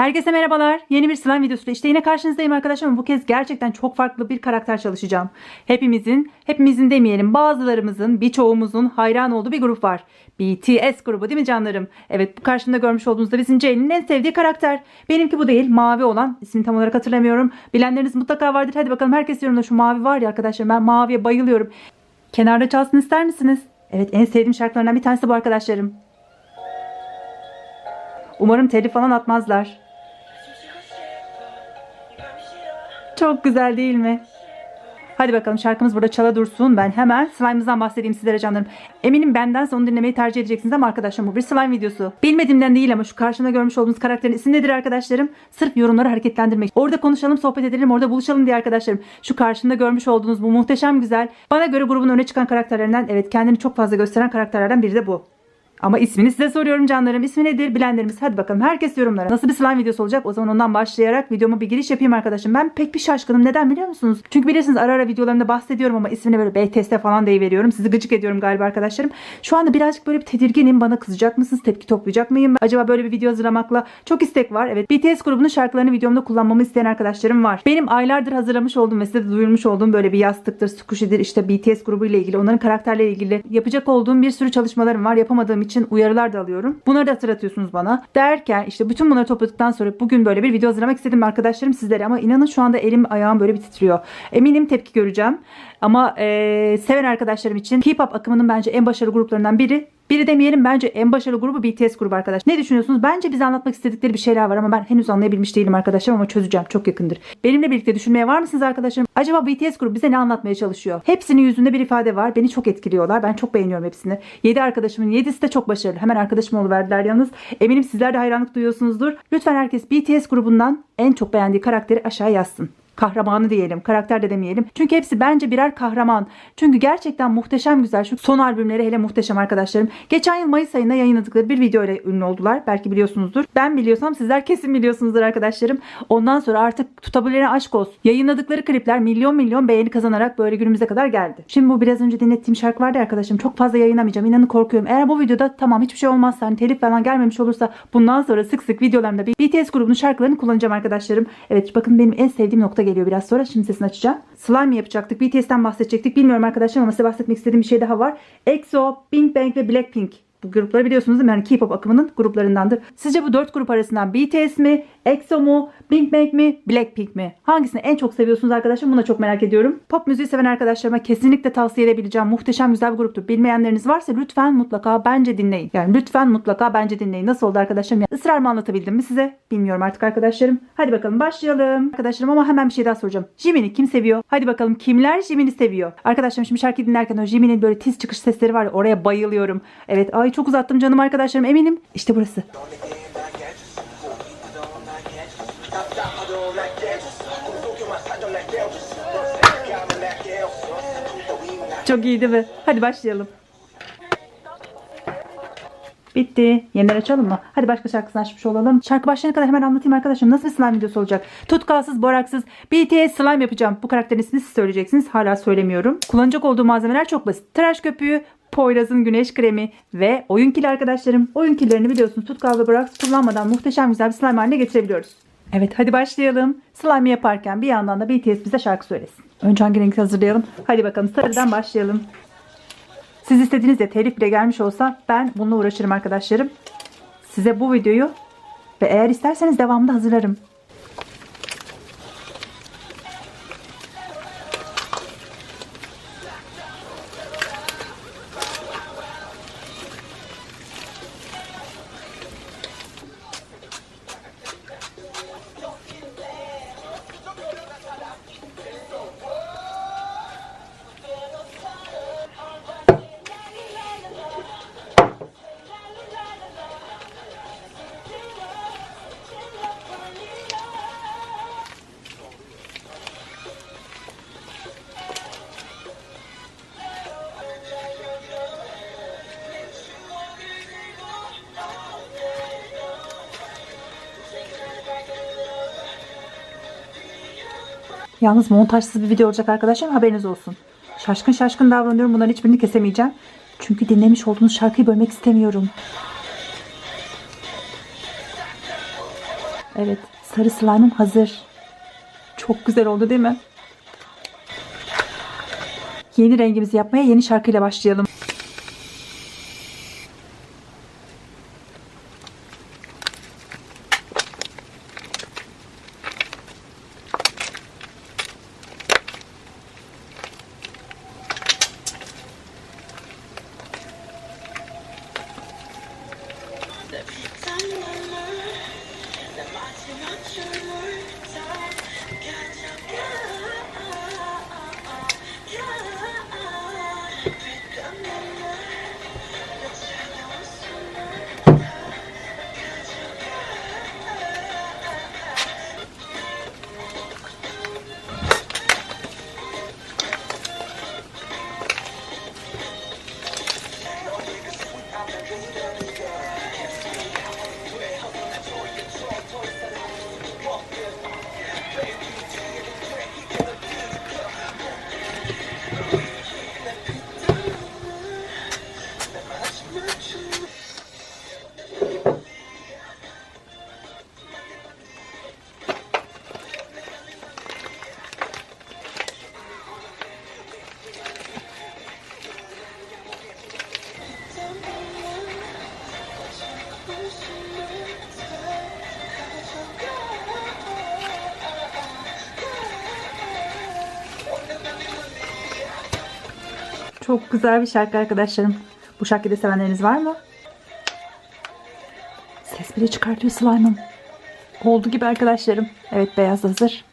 Herkese merhabalar. Yeni bir slime videosuyla işte yine karşınızdayım arkadaşlar bu kez gerçekten çok farklı bir karakter çalışacağım. Hepimizin, hepimizin demeyelim bazılarımızın, birçoğumuzun hayran olduğu bir grup var. BTS grubu değil mi canlarım? Evet bu karşımda görmüş olduğunuzda bizim Jane'in en sevdiği karakter. Benimki bu değil mavi olan ismini tam olarak hatırlamıyorum. Bilenleriniz mutlaka vardır. Hadi bakalım herkes yorumda şu mavi var ya arkadaşlar ben maviye bayılıyorum. Kenarda çalsın ister misiniz? Evet en sevdiğim şarkılarından bir tanesi bu arkadaşlarım. Umarım telif falan atmazlar. Çok güzel değil mi? Hadi bakalım şarkımız burada çala dursun. Ben hemen slime'ımızdan bahsedeyim sizlere canlarım. Eminim benden onu dinlemeyi tercih edeceksiniz ama arkadaşlarım bu bir slime videosu. Bilmediğimden değil ama şu karşımda görmüş olduğunuz karakterin ismi nedir arkadaşlarım? Sırf yorumları hareketlendirmek. Orada konuşalım, sohbet edelim, orada buluşalım diye arkadaşlarım. Şu karşımda görmüş olduğunuz bu muhteşem güzel, bana göre grubun öne çıkan karakterlerinden, evet kendini çok fazla gösteren karakterlerden biri de bu. Ama ismini size soruyorum canlarım. İsmi nedir bilenlerimiz? Hadi bakalım herkes yorumlara. Nasıl bir slime videosu olacak? O zaman ondan başlayarak videoma bir giriş yapayım arkadaşım. Ben pek bir şaşkınım. Neden biliyor musunuz? Çünkü bilirsiniz ara ara videolarımda bahsediyorum ama ismini böyle BTS falan veriyorum. Sizi gıcık ediyorum galiba arkadaşlarım. Şu anda birazcık böyle bir tedirginim. Bana kızacak mısınız? Tepki toplayacak mıyım? Acaba böyle bir video hazırlamakla çok istek var. Evet BTS grubunun şarkılarını videomda kullanmamı isteyen arkadaşlarım var. Benim aylardır hazırlamış olduğum ve size duyurmuş olduğum böyle bir yastıktır, squishy'dir işte BTS grubuyla ilgili, onların karakterleriyle ilgili yapacak olduğum bir sürü çalışmalarım var. Yapamadığım için uyarılar da alıyorum. Bunları da hatırlatıyorsunuz bana. Derken işte bütün bunları topladıktan sonra bugün böyle bir video hazırlamak istedim arkadaşlarım sizlere ama inanın şu anda elim ayağım böyle bir titriyor. Eminim tepki göreceğim. Ama eee, seven arkadaşlarım için K-pop akımının bence en başarılı gruplarından biri. Biri demeyelim bence en başarılı grubu BTS grubu arkadaş. Ne düşünüyorsunuz? Bence bize anlatmak istedikleri bir şeyler var ama ben henüz anlayabilmiş değilim arkadaşlar ama çözeceğim. Çok yakındır. Benimle birlikte düşünmeye var mısınız arkadaşlarım? Acaba BTS grubu bize ne anlatmaya çalışıyor? Hepsinin yüzünde bir ifade var. Beni çok etkiliyorlar. Ben çok beğeniyorum hepsini. 7 arkadaşımın 7'si de çok başarılı. Hemen arkadaşım oluverdiler yalnız. Eminim sizler de hayranlık duyuyorsunuzdur. Lütfen herkes BTS grubundan en çok beğendiği karakteri aşağı yazsın kahramanı diyelim. Karakter de demeyelim. Çünkü hepsi bence birer kahraman. Çünkü gerçekten muhteşem güzel. Şu son albümleri hele muhteşem arkadaşlarım. Geçen yıl Mayıs ayında yayınladıkları bir video ile ünlü oldular. Belki biliyorsunuzdur. Ben biliyorsam sizler kesin biliyorsunuzdur arkadaşlarım. Ondan sonra artık tutabilene aşk olsun. Yayınladıkları klipler milyon milyon beğeni kazanarak böyle günümüze kadar geldi. Şimdi bu biraz önce dinlettiğim şarkı vardı arkadaşım. Çok fazla yayınlamayacağım. İnanın korkuyorum. Eğer bu videoda tamam hiçbir şey olmazsa hani telif falan gelmemiş olursa bundan sonra sık sık videolarımda BTS grubunun şarkılarını kullanacağım arkadaşlarım. Evet bakın benim en sevdiğim nokta geliyor biraz sonra. Şimdi sesini açacağım. Slime yapacaktık. BTS'ten bahsedecektik. Bilmiyorum arkadaşlar ama size bahsetmek istediğim bir şey daha var. EXO, Big Bang ve Blackpink. Bu grupları biliyorsunuz değil mi? Yani K-pop akımının gruplarındandır. Sizce bu dört grup arasından BTS mi, EXO mu, Big Bang mi, Blackpink mi? Hangisini en çok seviyorsunuz arkadaşlar? Bunu da çok merak ediyorum. Pop müziği seven arkadaşlarıma kesinlikle tavsiye edebileceğim muhteşem güzel bir gruptur. Bilmeyenleriniz varsa lütfen mutlaka bence dinleyin. Yani lütfen mutlaka bence dinleyin. Nasıl oldu arkadaşlarım? Ya, ısrar mı anlatabildim mi size? Bilmiyorum artık arkadaşlarım. Hadi bakalım başlayalım. Arkadaşlarım ama hemen bir şey daha soracağım. Jimin'i kim seviyor? Hadi bakalım kimler Jimin'i seviyor? Arkadaşlarım şimdi şarkıyı dinlerken o Jimin'in böyle tiz çıkış sesleri var ya oraya bayılıyorum. Evet ay çok uzattım canım arkadaşlarım eminim. İşte burası. Çok iyi değil mi? Hadi başlayalım. Bitti. Yeniden açalım mı? Hadi başka şarkısını açmış olalım. Şarkı başlayana kadar hemen anlatayım arkadaşım. Nasıl bir slime videosu olacak? Tutkalsız, boraksız, BTS slime yapacağım. Bu karakterin ismini siz söyleyeceksiniz. Hala söylemiyorum. Kullanacak olduğum malzemeler çok basit. Tıraş köpüğü, Poyraz'ın güneş kremi ve oyun kili arkadaşlarım. Oyun killerini biliyorsunuz tutkal ve boraks kullanmadan muhteşem güzel bir slime haline getirebiliyoruz. Evet hadi başlayalım. Slime yaparken bir yandan da BTS bize şarkı söylesin. Önce hangi renk hazırlayalım? Hadi bakalım sarıdan başlayalım. Siz istediğinizde telif bile gelmiş olsa ben bununla uğraşırım arkadaşlarım. Size bu videoyu ve eğer isterseniz devamında hazırlarım. Yalnız montajsız bir video olacak arkadaşlar haberiniz olsun. Şaşkın şaşkın davranıyorum. Bunların hiçbirini kesemeyeceğim. Çünkü dinlemiş olduğunuz şarkıyı bölmek istemiyorum. Evet sarı slime'ım hazır. Çok güzel oldu değil mi? Yeni rengimizi yapmaya yeni şarkıyla başlayalım. the beats on the marching on. Çok güzel bir şarkı arkadaşlarım. Bu şarkıyı da sevenleriniz var mı? Ses bile çıkartıyor slime'ım. Oldu gibi arkadaşlarım. Evet beyaz hazır.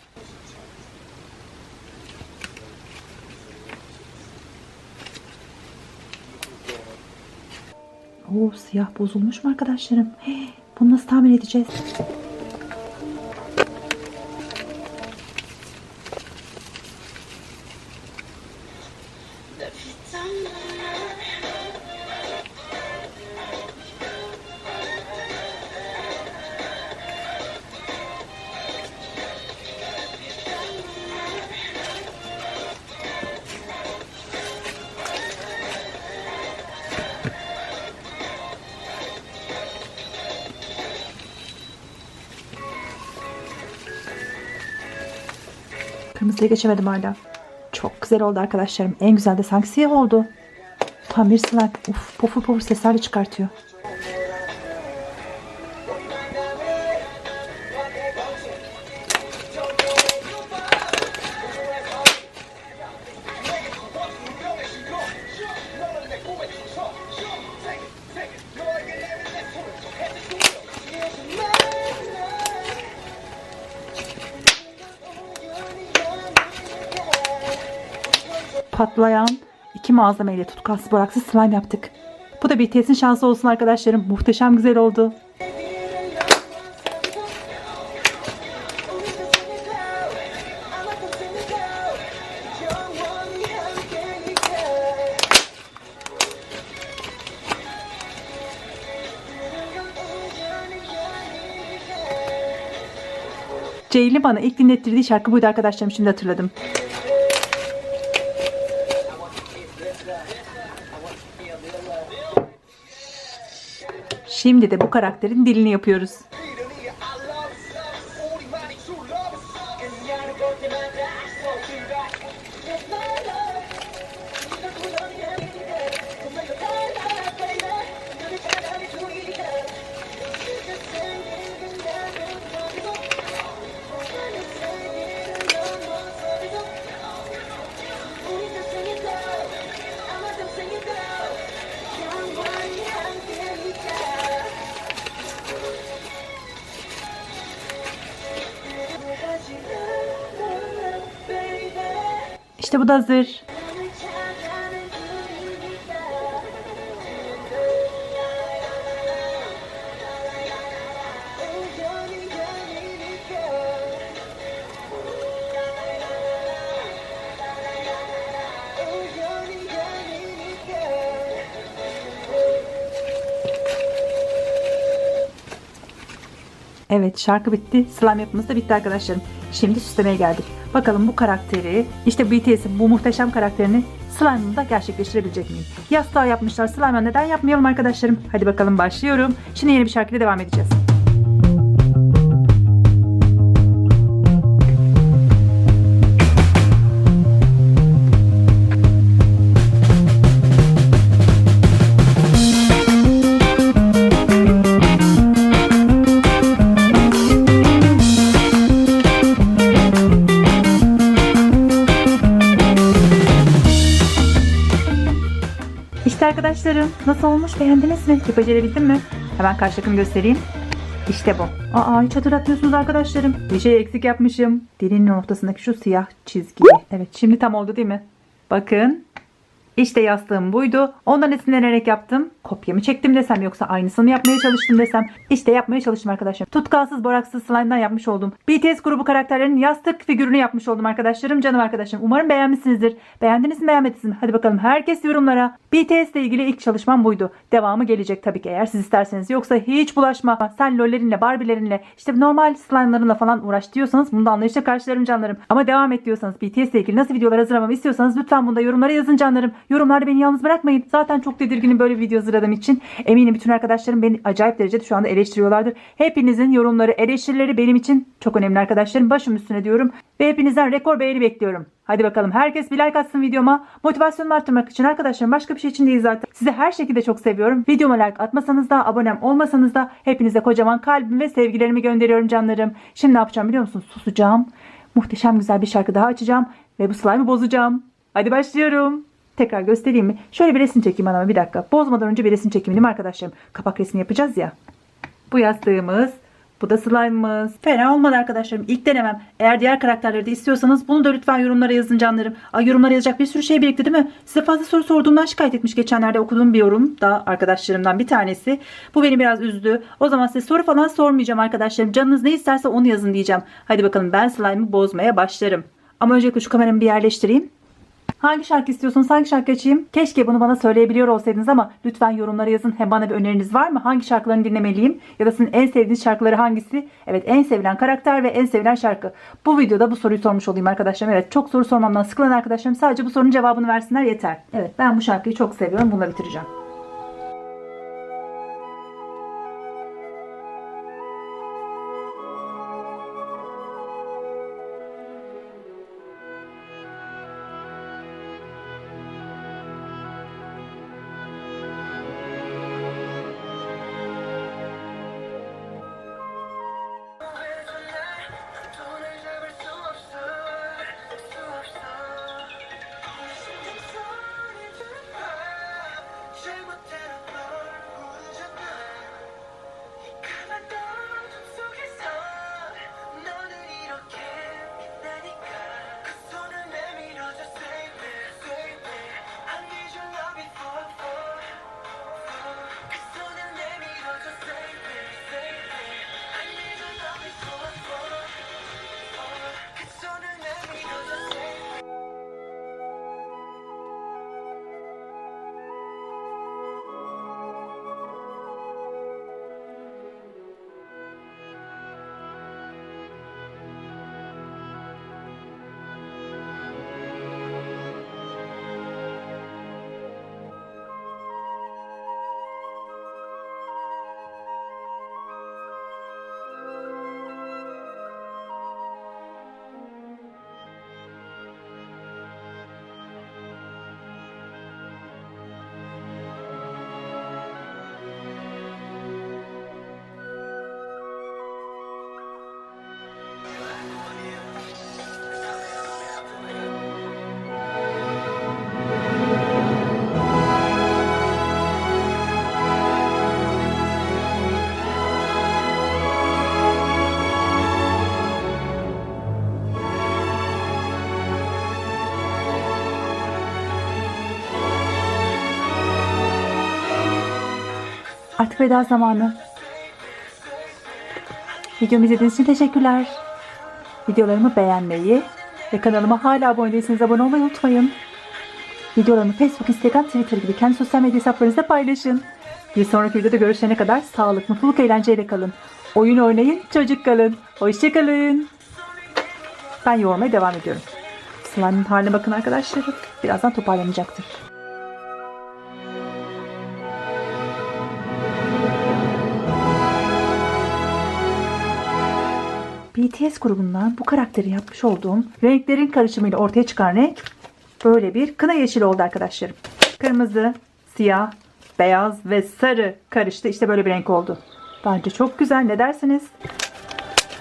Oo siyah bozulmuş mu arkadaşlarım? Hii, bunu nasıl tamir edeceğiz? Kırmızıya geçemedim hala. Çok güzel oldu arkadaşlarım. En güzel de sanki siyah oldu. Tam bir slime. Uf, pofur pofur sesler çıkartıyor. Patlayan iki malzeme ile tutkalsız boraksız slime yaptık. Bu da BTS'in şansı olsun arkadaşlarım. Muhteşem güzel oldu. Ceylin bana ilk dinlettirdiği şarkı buydu arkadaşlarım şimdi hatırladım. Şimdi de bu karakterin dilini yapıyoruz. İşte bu da hazır. Evet şarkı bitti. Slime yapımız da bitti arkadaşlarım. Şimdi süslemeye geldik. Bakalım bu karakteri, işte BTS'in bu muhteşem karakterini slime'ımda gerçekleştirebilecek miyim? Yastığa yapmışlar. Slime'a neden yapmayalım arkadaşlarım? Hadi bakalım başlıyorum. Şimdi yeni bir şarkıyla devam edeceğiz. Arkadaşlarım. Nasıl olmuş? Beğendiniz mi? Bir becerebildin mi? Hemen karşı takım göstereyim. İşte bu. Aa hiç hatırlatmıyorsunuz arkadaşlarım. Bir şey eksik yapmışım. Dilinin ortasındaki şu siyah çizgi. Evet şimdi tam oldu değil mi? Bakın. İşte yastığım buydu. Ondan esinlenerek yaptım. Kopyamı çektim desem yoksa aynısını mı yapmaya çalıştım desem. İşte yapmaya çalıştım arkadaşlar. Tutkalsız boraksız slime'dan yapmış oldum. BTS grubu karakterlerinin yastık figürünü yapmış oldum arkadaşlarım. Canım arkadaşlarım. Umarım beğenmişsinizdir. Beğendiniz mi beğenmediniz mi? Hadi bakalım herkes yorumlara. BTS ile ilgili ilk çalışmam buydu. Devamı gelecek tabii ki eğer siz isterseniz. Yoksa hiç bulaşma. Sen lollerinle, barbilerinle, işte normal slime'larınla falan uğraş diyorsanız bunu da anlayışla karşılarım canlarım. Ama devam et diyorsanız BTS ile ilgili nasıl videolar hazırlamamı istiyorsanız lütfen bunda yorumlara yazın canlarım. Yorumlarda beni yalnız bırakmayın. Zaten çok tedirginim böyle video hazırladığım için. Eminim bütün arkadaşlarım beni acayip derecede şu anda eleştiriyorlardır. Hepinizin yorumları, eleştirileri benim için çok önemli arkadaşlarım. Başım üstüne diyorum. Ve hepinizden rekor beğeni bekliyorum. Hadi bakalım herkes bir like atsın videoma. Motivasyonumu arttırmak için arkadaşlarım başka bir şey için değil zaten. Sizi her şekilde çok seviyorum. Videoma like atmasanız da abonem olmasanız da hepinize kocaman kalbim ve sevgilerimi gönderiyorum canlarım. Şimdi ne yapacağım biliyor musunuz? Susacağım. Muhteşem güzel bir şarkı daha açacağım. Ve bu slime'ı bozacağım. Hadi başlıyorum. Tekrar göstereyim mi? Şöyle bir resim çekeyim ama bir dakika. Bozmadan önce bir resim çekeyim arkadaşlarım? Kapak resmi yapacağız ya. Bu yastığımız. Bu da slime'ımız. Fena olmadı arkadaşlarım. İlk denemem. Eğer diğer karakterleri de istiyorsanız bunu da lütfen yorumlara yazın canlarım. Ay yorumlara yazacak bir sürü şey birikti değil mi? Size fazla soru sorduğumdan şikayet etmiş geçenlerde okuduğum bir yorum da arkadaşlarımdan bir tanesi. Bu beni biraz üzdü. O zaman size soru falan sormayacağım arkadaşlarım. Canınız ne isterse onu yazın diyeceğim. Hadi bakalım ben slime'ı bozmaya başlarım. Ama öncelikle şu kameramı bir yerleştireyim. Hangi şarkı istiyorsunuz? Hangi şarkı açayım? Keşke bunu bana söyleyebiliyor olsaydınız ama lütfen yorumlara yazın. Hem bana bir öneriniz var mı? Hangi şarkılarını dinlemeliyim? Ya da sizin en sevdiğiniz şarkıları hangisi? Evet en sevilen karakter ve en sevilen şarkı. Bu videoda bu soruyu sormuş olayım arkadaşlarım. Evet çok soru sormamdan sıkılan arkadaşlarım sadece bu sorunun cevabını versinler yeter. Evet ben bu şarkıyı çok seviyorum. Bununla bitireceğim. Artık veda zamanı. Videomu izlediğiniz için teşekkürler. Videolarımı beğenmeyi ve kanalıma hala abone değilseniz abone olmayı unutmayın. Videolarımı Facebook, Instagram, Twitter gibi kendi sosyal medya hesaplarınızda paylaşın. Bir sonraki videoda görüşene kadar sağlık, mutluluk, eğlenceyle kalın. Oyun oynayın, çocuk kalın. Hoşçakalın. Ben yoğurmaya devam ediyorum. Slime'ın haline bakın arkadaşlarım. Birazdan toparlanacaktır. BTS grubundan bu karakteri yapmış olduğum renklerin karışımıyla ortaya çıkan renk böyle bir kına yeşili oldu arkadaşlarım. Kırmızı, siyah, beyaz ve sarı karıştı. İşte böyle bir renk oldu. Bence çok güzel. Ne dersiniz?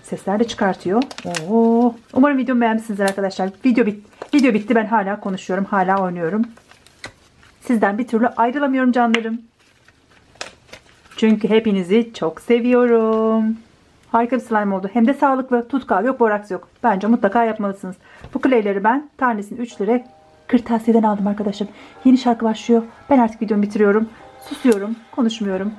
Sesler de çıkartıyor. Oo. Umarım videomu beğenmişsinizdir arkadaşlar. Video, bit video bitti. Ben hala konuşuyorum. Hala oynuyorum. Sizden bir türlü ayrılamıyorum canlarım. Çünkü hepinizi çok seviyorum. Harika bir slime oldu. Hem de sağlıklı. Tutkal yok, boraks yok. Bence mutlaka yapmalısınız. Bu clayleri ben tanesini 3 lira kırtasiyeden aldım arkadaşım. Yeni şarkı başlıyor. Ben artık videomu bitiriyorum. Susuyorum, konuşmuyorum.